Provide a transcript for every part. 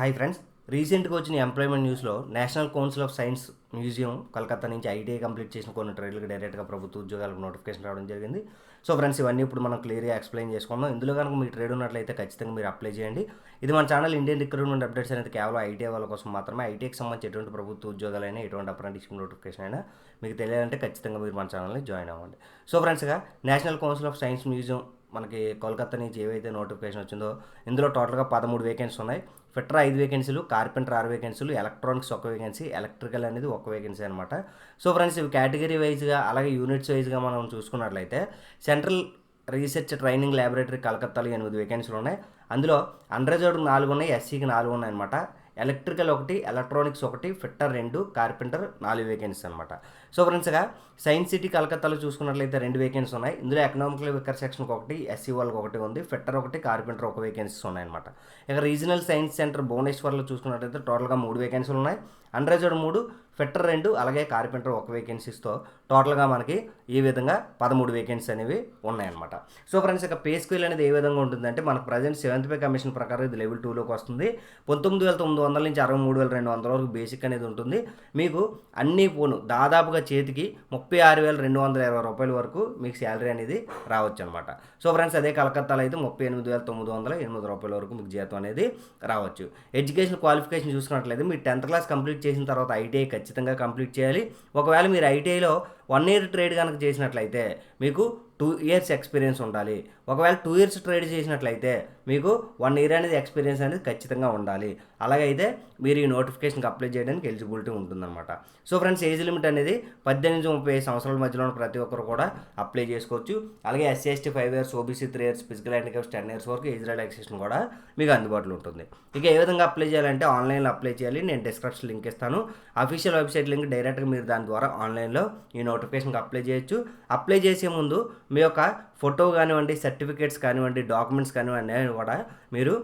Hi friends రీసెంట్గా వచ్చిన employment న్యూస్లో national council of science museum Calcutta నుంచి ఐటీఐ కంప్లీట్ చేసిన కొన్ని ట్రైన్లకు డైరెక్ట్గా ప్రభుత్వ ఉద్యోగాలకు నోటిఫికేషన్ రావడం జరిగింది. సో ఫ్రెండ్స్ ఇవన్నీ ఇప్పుడు మనం క్లియర్గా ఎక్స్ప్లెయిన్ చేసుకుందాం. ఇందులో కనుక మీ ట్రేడ్ ఉన్నట్లయితే ఖచ్చితంగా మీరు అప్లై చేయండి. ఇది మన ఛానల్ ఇండియన్ రిక్రూట్మెంట్ అప్డేట్స్ అనేది కేవలం ఐటీఐ వాళ్ళ కోసం మాత్రమే. ఐటీఐకి సంబంధించి ఎటువంటి ప్రభుత్వ ఉద్యోగాలైనా ఎటువంటి అప్రెంటిషిప్ నోటిఫికేషన్ అయినా మీకు తెలియాలంటే ఖచ్చితంగా మీరు మన ఛానల్ని జాయిన్ అవ్వండి. So ఫ్రెండ్స్గా national council of science museum మనకి కోల్కతా నుంచి ఏవైతే నోటిఫికేషన్ వచ్చిందో ఇందులో టోటల్గా పదమూడు వేకెన్సీ ఉన్నాయి. ఫిట్టర్ ఐదు వేకెన్సీలు కార్పెంటర్ ఆరు వేకెన్సీలు ఎలక్ట్రానిక్స్ ఒక వేకెన్సీ ఎలక్ట్రికల్ అనేది ఒక వేకెన్సీ అనమాట సో ఫ్రెండ్స్ ఇవి కేటగిరీ వైజ్గా అలాగే యూనిట్స్ వైజ్గా మనం చూసుకున్నట్లయితే సెంట్రల్ రీసెర్చ్ ట్రైనింగ్ ల్యాబొరేటరీ కలకత్తాలో ఎనిమిది వేకెన్సీలు ఉన్నాయి. అందులో అండర్జర్డ్ నాలుగు ఉన్నాయి ఎస్సీకి నాలుగు ఉన్నాయి అనమాట ఎలక్ట్రికల్ ఒకటి ఎలక్ట్రానిక్స్ ఒకటి ఫిట్టర్ రెండు కార్పెంటర్ నాలుగు వేకెన్సీ అనమాట సో ఫ్రెండ్స్గా సైన్స్ సిటీ కలకత్తాలో చూసుకున్నట్లయితే రెండు వేకెన్సీ ఉన్నాయి. ఇందులో ఎకనామికల్ వికర్ సెక్షన్కి ఒకటి ఎస్సీ వాళ్ళకి ఒకటి ఉంది. ఫిట్టర్ ఒకటి కార్పెంటర్ ఒక వేకెన్సీస్ ఉన్నాయన్నమాట ఇక రీజనల్ సైన్స్ సెంటర్ భువనేశ్వర్లో చూసుకున్నట్లయితే టోటల్గా మూడు వేకెన్సీలు ఉన్నాయి. అండర్జర్డ్ మూడు ఫిట్టర్ రెండు అలాగే కార్పెంటర్ ఒక వేకెన్సీస్తో టోటల్గా మనకి ఈ విధంగా పదమూడు వేకెన్సీ అనేవి ఉన్నాయన్నమాట. సో ఫ్రెండ్స్ ఇక పే స్కేల్ అనేది ఏ విధంగా ఉంటుందంటే మనకు ప్రజెంట్ సెవెంత్ పే కమిషన్ ప్రకారం ఇది లెవెల్ టూలోకి వస్తుంది. పంతొమ్మిది వేల తొమ్మిది వందల నుంచి అరవై మూడు వేల రెండు వందల వరకు బేసిక్ అనేది ఉంటుంది. మీకు అన్ని ఫోను దాదాపుగా చేతికి ముప్పై ఆరు వేల రెండు వందల ఇరవై రూపాయల వరకు మీకు శాలరీ అనేది రావచ్చు అనమాట సో ఫ్రెండ్స్ అదే కలకత్తాలో అయితే ముప్పై ఎనిమిది వేల తొమ్మిది వందల ఎనిమిది రూపాయల వరకు మీకు జీతం అనేది రావచ్చు. ఎడ్యుకేషన్ క్వాలిఫికేషన్ చూసుకున్నట్లయితే మీరు టెన్త్ క్లాస్ కంప్లీట్ చేసిన తర్వాత ఐటీఐ ఖచ్చితంగా కంప్లీట్ చేయాలి. ఒకవేళ మీరు ఐటీఐలో వన్ ఇయర్ ట్రేడ్ కనుక చేసినట్లయితే మీకు టూ ఇయర్స్ ఎక్స్పీరియన్స్ ఉండాలి. ఒకవేళ టూ ఇయర్స్ ట్రేడ్ చేసినట్లయితే మీకు వన్ ఇయర్ అనేది ఎక్స్పీరియన్స్ అనేది ఖచ్చితంగా ఉండాలి. అలాగైతే మీరు ఈ నోటిఫికేషన్కి అప్లై చేయడానికి ఎలిజిబిలిటీ ఉంటుందన్నమాట. సో ఫ్రెండ్స్ ఏజ్ లిమిట్ అనేది పద్దెనిమిది ముప్పై ఐదు సంవత్సరాల మధ్యలో ఉన్న ప్రతి ఒక్కరు కూడా అప్లై చేసుకోవచ్చు. అలాగే SC ST five years OBC three years physical handicaps ten years వరకు ఏజ్ రిలాక్సేషన్ కూడా మీకు అందుబాటులో ఉంటుంది. ఇక ఏ విధంగా అప్లై చేయాలంటే ఆన్లైన్లో అప్లై చేయాలి. నేను డిస్క్రిప్షన్ లింక్ ఇస్తాను. అఫీషియల్ వెబ్సైట్ లింక్ డైరెక్ట్గా మీరు దాని ద్వారా ఆన్లైన్లో ఈ నోటిఫికేషన్కి అప్లై చేయొచ్చు. అప్లై చేసే ముందు మీ యొక్క ఫోటో కానివ్వండి సర్టిఫికేట్స్ కానివ్వండి డాక్యుమెంట్స్ కానివ్వండి అనేవి కూడా మీరు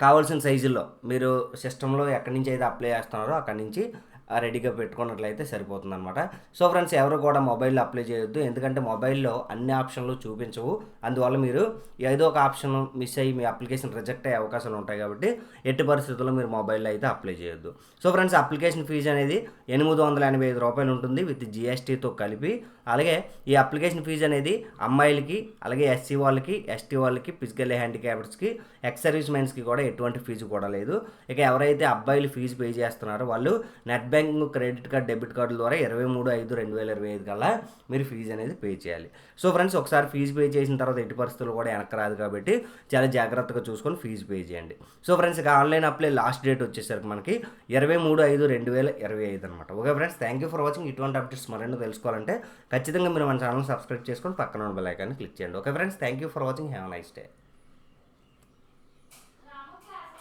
కావాల్సిన సైజుల్లో మీరు సిస్టంలో ఎక్కడి నుంచి అయితే అప్లై చేస్తున్నారో అక్కడి నుంచి రెడీగా పెట్టుకున్నట్లయితే సరిపోతుంది అనమాట సో ఫ్రెండ్స్ ఎవరు కూడా మొబైల్లో అప్లై చేయొద్దు. ఎందుకంటే మొబైల్లో అన్ని ఆప్షన్లు చూపించవు. అందువల్ల మీరు ఏదో ఒక ఆప్షన్ మిస్ అయ్యి మీ అప్లికేషన్ రిజెక్ట్ అయ్యే అవకాశాలు ఉంటాయి కాబట్టి ఎట్టి పరిస్థితుల్లో మీరు మొబైల్లో అయితే అప్లై చేయొద్దు. సో ఫ్రెండ్స్ అప్లికేషన్ ఫీజు అనేది ఎనిమిది వందల ఎనభై ఐదు రూపాయలు ఉంటుంది విత్ జిఎస్టీతో కలిపి. అలాగే ఈ అప్లికేషన్ ఫీజు అనేది అమ్మాయిలకి అలాగే ఎస్సీ వాళ్ళకి ఎస్టీ వాళ్ళకి ఫిజికల్ హ్యాండిక్యాప్డ్స్కి ఎక్స్ సర్వీస్ మెన్స్కి కూడా ఎటువంటి ఫీజు కూడా లేదు. ఇక ఎవరైతే అబ్బాయిలు ఫీజు పే చేస్తున్నారో వాళ్ళు net bank banking credit card debit card ద్వారా ఇరవై మూడు ఐదు రెండు వేల ఇరవై ఐదు కల్లా మీరు ఫీజు అనేది పే చేయాలి. సో ఫ్రెండ్స్ ఒకసారి ఫీజు పే చేసిన తర్వాత ఎట్టి పరిస్థితులు కూడా వెనక రాదు కాబట్టి చాలా జాగ్రత్తగా చూసుకొని ఫీజు పే చేయండి. సో ఫ్రెండ్స్ ఇక ఆన్లైన్ అప్లై లాస్ట్ డేట్ వచ్చేసరికి మనకి ఇరవై మూడు ఐదు రెండు వేల ఇరవై ఐదు అనమాట okay friends thank you for watching ఇటువంటి అప్డేట్స్ మరెన్నో తెలుసుకోవాలంటే ఖచ్చితంగా మీరు మన ఛానల్ సబ్స్క్రైబ్ చేసుకొని పక్కన ఉన్న బెల్ ఐకాన్ని క్లిక్ చేయండి. Okay friends thank you for watching have nice day